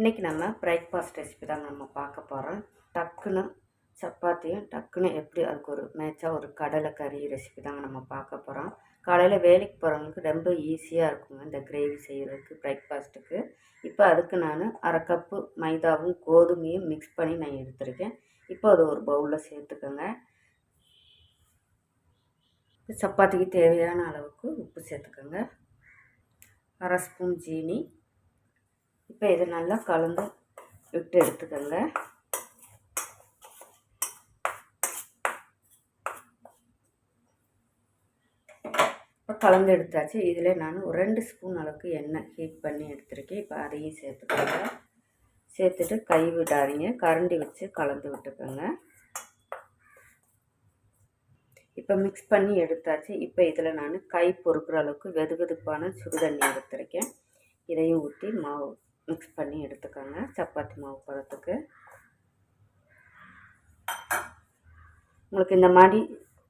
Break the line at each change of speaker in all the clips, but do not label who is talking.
இன்றைக்கி நம்ம breakfast recipe தாங்க நம்ம பார்க்க போகிறோம் டக்குன்னு சப்பாத்தியும் டக்குன்னு எப்படி அதுக்கு ஒரு மேட்சாக ஒரு கடலை கறி ரெசிபி தாங்க நம்ம பார்க்க போகிறோம் காலையில் வேலைக்கு போகிறவங்களுக்கு ரொம்ப ஈஸியாக இருக்குங்க இந்த கிரேவி செய்கிறதுக்கு பிரேக்ஃபாஸ்ட்டுக்கு இப்போ அதுக்கு நான் அரை கப்பு மைதாவும் கோதுமையும் மிக்ஸ் பண்ணி நான் எடுத்திருக்கேன். இப்போ அது ஒரு பவுலில் சேர்த்துக்கோங்க. சப்பாத்திக்கு தேவையான அளவுக்கு உப்பு சேர்த்துக்கோங்க. அரை ஸ்பூன் ஜீனி இப்போ இதை நல்லா கலந்து விட்டு எடுத்துக்கோங்க. இப்போ கலந்து எடுத்தாச்சு. இதில் நான் ஒரு ரெண்டு ஸ்பூன் அளவுக்கு எண்ணெய் ஹீட் பண்ணி எடுத்துருக்கேன். இப்போ அதையும் சேர்த்துக்கோங்க. சேர்த்துட்டு கை விடாதீங்க. கரண்டி வச்சு கலந்து விட்டுக்கோங்க. இப்போ மிக்ஸ் பண்ணி எடுத்தாச்சு. இப்போ இதில் நான் கை பொறுக்கிற அளவுக்கு வெது வெதுப்பான சுடுதண்ணி எடுத்திருக்கேன். இதையும் ஊற்றி மாவு மிக்ஸ் பண்ணி எடுத்துக்கோங்க. சப்பாத்தி மாவு பதத்துக்கு. உங்களுக்கு இந்த மாதிரி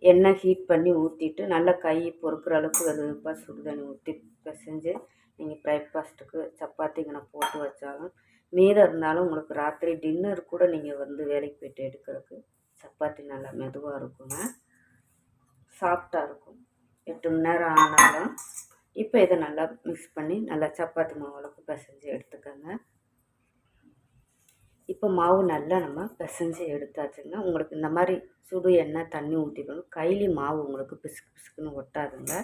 எண்ணெய் ஹீட் பண்ணி ஊற்றிட்டு நல்லா கை பொறுக்கிற அளவுக்கு வெது வெதுப்பாக சுடுதண்ணி ஊற்றி பிசைஞ்சு நீங்கள் பிரேக்ஃபாஸ்ட்டுக்கு சப்பாத்திங்கனை போட்டு வச்சாலும் மீதம் இருந்தாலும் உங்களுக்கு ராத்திரி டின்னர் கூட நீங்கள் வந்து வேலைக்கு போய்ட்டு எடுக்கிறதுக்கு சப்பாத்தி நல்லா மெதுவாக இருக்குங்க. சாஃப்டாக இருக்கும். எட்டு மணி நேரம் ஆனாலும் இப்போ இதை நல்லா மிக்ஸ் பண்ணி நல்லா சப்பாத்தி மாவுளவுக்கு பிசைஞ்சு எடுத்துக்கோங்க. இப்போ மாவு நல்லா நம்ம பிசைஞ்சு எடுத்தாச்சுங்க. உங்களுக்கு இந்த மாதிரி சுடு எண்ணெய் தண்ணி ஊற்றிக்கணும் கைலி மாவு உங்களுக்கு பிசுக்கு பிசுக்குன்னு ஒட்டாதுங்க.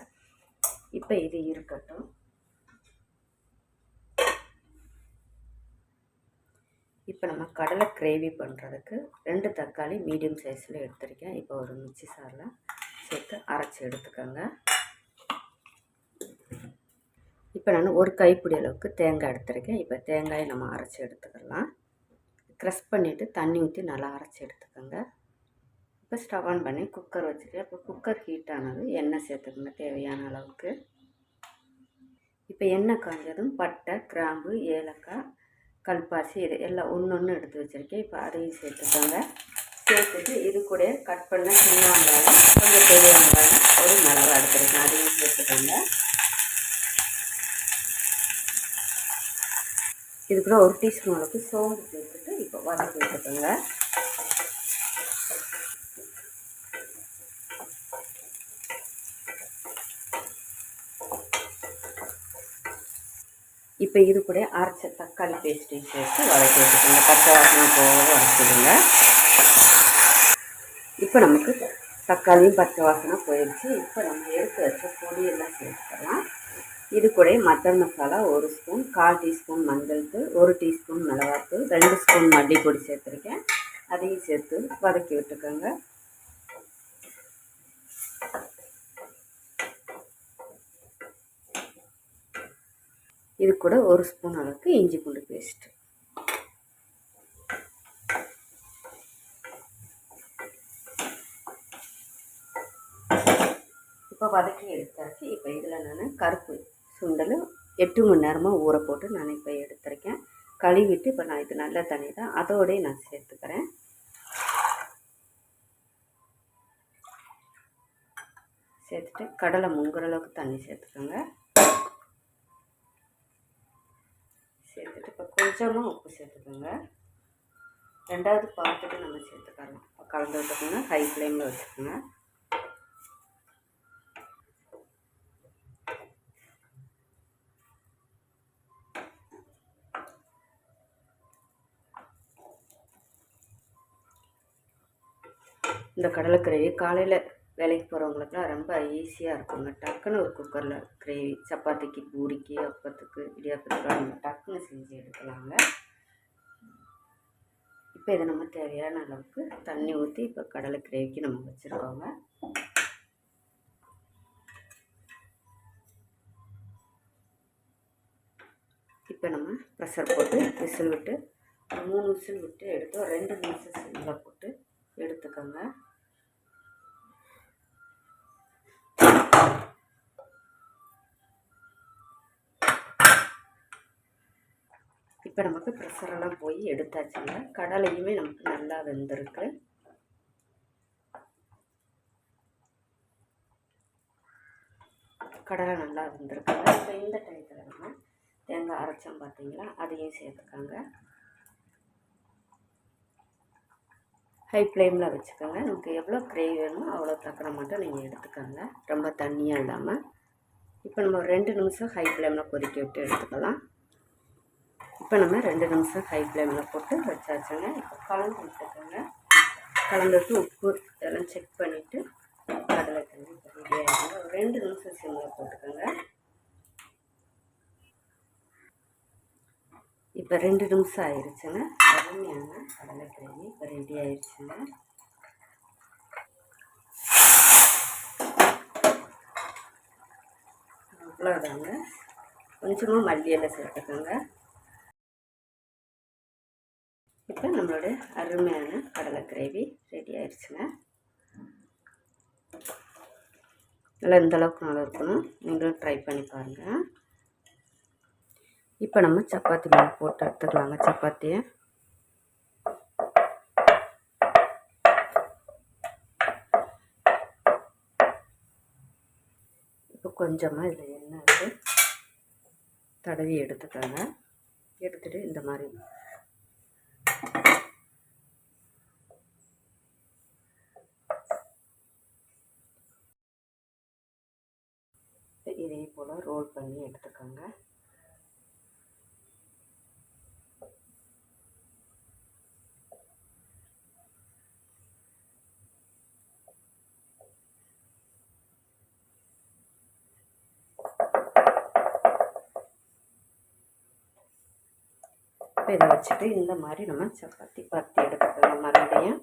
இப்போ இது இருக்கட்டும். இப்போ நம்ம கடலை கிரேவி பண்ணுறதுக்கு ரெண்டு தக்காளி மீடியம் சைஸில் எடுத்திருக்கேன். இப்போ ஒரு மிக்சி சாரில் சேர்த்து அரைச்சி எடுத்துக்கோங்க. இப்போ நான் ஒரு கைப்பிடி அளவுக்கு தேங்காய் எடுத்துருக்கேன். இப்போ தேங்காயை நம்ம அரைச்சி எடுத்துக்கலாம். க்ரஷ் பண்ணிவிட்டு தண்ணி ஊற்றி நல்லா அரைச்சி எடுத்துக்கோங்க. இப்போ ஸ்டவ் ஆன் பண்ணி குக்கர் வச்சுருக்கேன். இப்போ குக்கர் ஹீட் ஆனது எண்ணெய் சேர்த்துக்கோங்க தேவையான அளவுக்கு. இப்போ எண்ணெய் காய்ஞ்சதும் பட்டை கிராம்பு ஏலக்காய் கல்பாசி இது எல்லாம் ஒன்று ஒன்று எடுத்து வச்சுருக்கேன். இப்போ அதையும் சேர்த்துக்கோங்க. சேர்த்துட்டு இது கூட கட் பண்ண சின்ன வெங்காயம் கொஞ்சம் பெரிய வெங்காயம் ஒரு மிளகா எடுத்துருக்கேன். அதையும் சேர்த்துக்கோங்க. இது கூட ஒரு டீஸ்பூன் அளவுக்கு சோம்பு சேர்த்துட்டு இப்போ வதக்கி விட்டுக்கோங்க இப்போ இது கூட அரைச்ச தக்காளி பேஸ்ட்டையும் சேர்த்து வதக்கி வச்சுக்கோங்க பச்சை வாசனை போக வதக்கிடுங்க இப்போ நமக்கு தக்காளியும் பச்சை வாசனை போயிடுச்சு. இப்போ நம்ம எடுத்து வச்ச பொடியெல்லாம் சேர்த்துக்கலாம். இது கூட மட்டன் மசாலா ஒரு ஸ்பூன் கால் டீஸ்பூன் மஞ்சள் தூள் ஒரு டீஸ்பூன் மிளகாத்தூள் ரெண்டு ஸ்பூன் மல்லிப்பொடி சேர்த்துருக்கேன். அதையும் சேர்த்து வதக்கி விட்டுக்கோங்க. இது கூட ஒரு ஸ்பூன் அளவுக்கு இஞ்சி பூண்டு பேஸ்ட் இப்போ வதக்கி எடுத்தாச்சு இப்போ இதில் நான் கருப்பு சுண்டல் எட்டு மணி நேரமாக ஊற போட்டு நான் இப்போ எடுத்திருக்கேன். கழுவிட்டு இப்போ நான் இது நல்ல தண்ணி தான். அதோடய நான் சேர்த்துக்கிறேன். சேர்த்துட்டு கடலை முங்குற அளவுக்கு தண்ணி சேர்த்துக்கோங்க. சேர்த்துட்டு இப்போ கொஞ்சமாக உப்பு சேர்த்துக்கோங்க. ரெண்டாவது பார்த்துட்டு நம்ம சேர்த்துக்கலாம். கலந்து விட்டுக்கோங்க ஹை ஃப்ளேமில் வச்சுக்கோங்க. இந்த கடலை கிரேவி காலையில் வேலைக்கு போகிறவங்களுக்குலாம் ரொம்ப ஈஸியாக இருக்குங்க. டக்குன்னு ஒரு குக்கரில் கிரேவி சப்பாத்திக்கு பூரிக்கு அப்பத்துக்கு இடியாப்பத்துக்கு நம்ம டக்குன்னு செஞ்சு எடுக்கலாங்க. இப்போ இதை நம்ம தேவையான அளவுக்கு தண்ணி ஊற்றி இப்போ கடலை கிரேவிக்கு நம்ம வச்சுருக்கோங்க. இப்போ நம்ம ப்ரெஷர் போட்டு விசில் விட்டு மூணு விசில் விட்டு எடுத்து ரெண்டு நிமிஷம் சிம்மில் போட்டு எடுத்துக்கோங்க. இப்போ நமக்கு ப்ரெஷரெல்லாம் போய் எடுத்தாச்சுங்க. கடலையுமே நமக்கு நல்லா வெந்திருக்கு. கடலை நல்லா வெந்திருக்குங்க இப்போ இந்த டயத்தில் நம்ம தேங்காய் அரைச்சோம் பார்த்தீங்களா? அதையும் சேர்த்துக்கோங்க. ஹை ஃப்ளேமில் வச்சுக்கோங்க. நமக்கு எவ்வளோ கிரேவி வேணுமோ அவ்வளோ தக்கன மட்டும் நீங்கள் எடுத்துக்கோங்க. ரொம்ப தண்ணியாக இல்லாமல் இப்போ நம்ம ரெண்டு நிமிஷம் ஹை ஃப்ளேமில் கொதிக்க விட்டு எடுத்துக்கலாம். இப்போ நம்ம ரெண்டு நிமிஷம் ஹை ஃப்ளேமில் போட்டு வச்சாச்சுங்க. இப்போ கலந்து விட்டுக்கோங்க. கலந்துட்டு உப்பு இதெல்லாம் செக் பண்ணிவிட்டு கடலை தண்ணி ரெடி ஆகிடுங்க ஒரு ரெண்டு நிமிஷம் சிம்மில் போட்டுக்கோங்க. இப்போ ரெண்டு நிமிஷம் ஆயிடுச்சுங்க அருமையான கடலை கிரேவி இப்போ ரெடி ஆயிடுச்சுங்க அவ்வளோதாங்க கொஞ்சமாக மல்லியெல்லாம் சேர்த்துக்கோங்க. இப்போ நம்மளோட அருமையான கடலை கிரேவி ரெடி ஆயிடுச்சுங்க. நல்லா இந்தளவுக்கு நல்லா இருக்கணும். நீங்களும் ட்ரை பண்ணி பாருங்கள் இப்போ நம்ம சப்பாத்தி மாவு போட்டு எடுத்துக்கலாங்க சப்பாத்தியை. இப்போ கொஞ்சமாக இதில் எண்ணெய் வந்து தடவி எடுத்துக்கோங்க. எடுத்துகிட்டு இந்த மாதிரி இதே போல் ரோல் பண்ணி எடுத்துக்கோங்க. இப்போ இதை வச்சுட்டு இந்த மாதிரி நம்ம சப்பாத்தி பருத்தி எடுத்துக்கலாம் மறுபடியும்.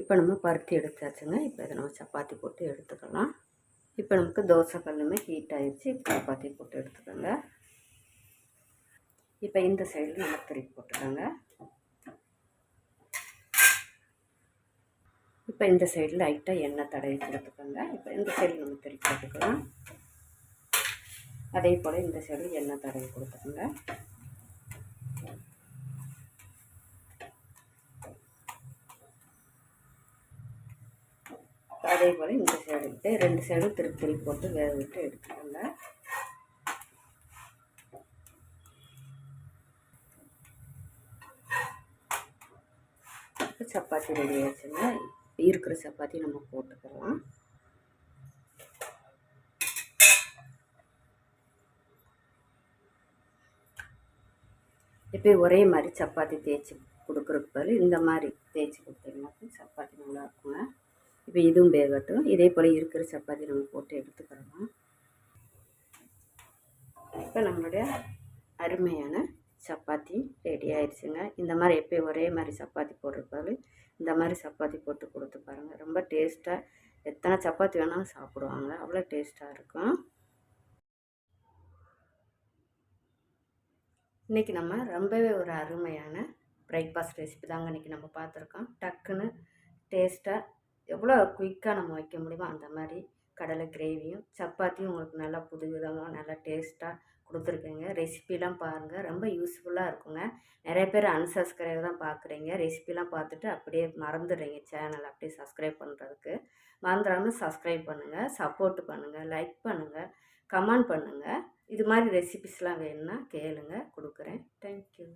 இப்போ நம்ம பருத்தி எடுத்தாச்சுங்க. இப்போ இதை நம்ம சப்பாத்தி போட்டு எடுத்துக்கலாம். இப்போ நமக்கு தோசை கல்லுமே ஹீட் ஆகிடுச்சு இப்போ சப்பாத்தி போட்டு எடுத்துக்கோங்க. இப்போ இந்த சைடில் நம்ம திருப்பி போட்டுக்கோங்க. இப்போ இந்த சைடில் லைட்டாக எண்ணெய் தடவி கொடுத்துக்கோங்க இப்போ இந்த சைடில் நம்ம திருப்பி போட்டுக்கலாம். அதே போல் இந்த சைடு எண்ணெய் தடவி கொடுத்துக்கோங்க. அதே போல் இந்த சைடு விட்டு ரெண்டு சைடும் திருப்பி திருப்பி போட்டு வேக விட்டு எடுத்துக்கோங்க. சப்பாத்தி ரெடி ஆச்சுங்க இருக்கிற சப்பாத்தி நம்ம போட்டுக்கலாம். இப்போ ஒரே மாதிரி சப்பாத்தி தேய்ச்சி கொடுக்குறதுக்கு பதில் இந்த மாதிரி தேய்ச்சி கொடுத்தீங்கன்னா சப்பாத்தி நல்லா இருக்குங்க. இப்போ இதுவும் வேகட்டும். இதே போல் இருக்கிற சப்பாத்தி நம்ம போட்டு எடுத்துக்கிறோம் இப்போ நம்மளுடைய அருமையான சப்பாத்தி ரெடி ஆயிடுச்சுங்க. இந்த மாதிரி எப்போயும் ஒரே மாதிரி சப்பாத்தி போட்டிருப்பாரு இந்த மாதிரி சப்பாத்தி போட்டு கொடுத்து பாருங்கள் ரொம்ப டேஸ்ட்டாக எத்தனை சப்பாத்தி வேணாலும் சாப்பிடுவாங்க. அவ்வளோ டேஸ்ட்டாக இருக்கும். இன்றைக்கி நம்ம ரொம்பவே ஒரு அருமையான பிரேக்ஃபாஸ்ட் ரெசிபி தாங்க இன்றைக்கி நம்ம பார்த்துருக்கோம். டக்குன்னு டேஸ்ட்டாக எவ்வளோ குயிக்காக நம்ம வைக்க முடியுமோ அந்த மாதிரி கடலை கிரேவியும் சப்பாத்தியும் உங்களுக்கு நல்லா புது விதமாக நல்லா டேஸ்ட்டாக கொடுத்துருக்கேங்க. ரெசிபிலாம் பாருங்கள் ரொம்ப யூஸ்ஃபுல்லாக இருக்குங்க. நிறைய பேர் அன்சப்ஸ்கிரைப் தான் பார்க்குறீங்க ரெசிபிலாம் பார்த்துட்டு அப்படியே மறந்துடுறீங்க சேனல் அப்படியே சப்ஸ்கிரைப் பண்ணுறதுக்கு மறந்துடாமல் சப்ஸ்கிரைப் பண்ணுங்கள் சப்போர்ட் பண்ணுங்கள் லைக் பண்ணுங்கள் கமெண்ட் பண்ணுங்கள் இது மாதிரி ரெசிபிஸ்லாம் வேணும்னா கேளுங்க. கொடுக்குறேன். தேங்க்யூ.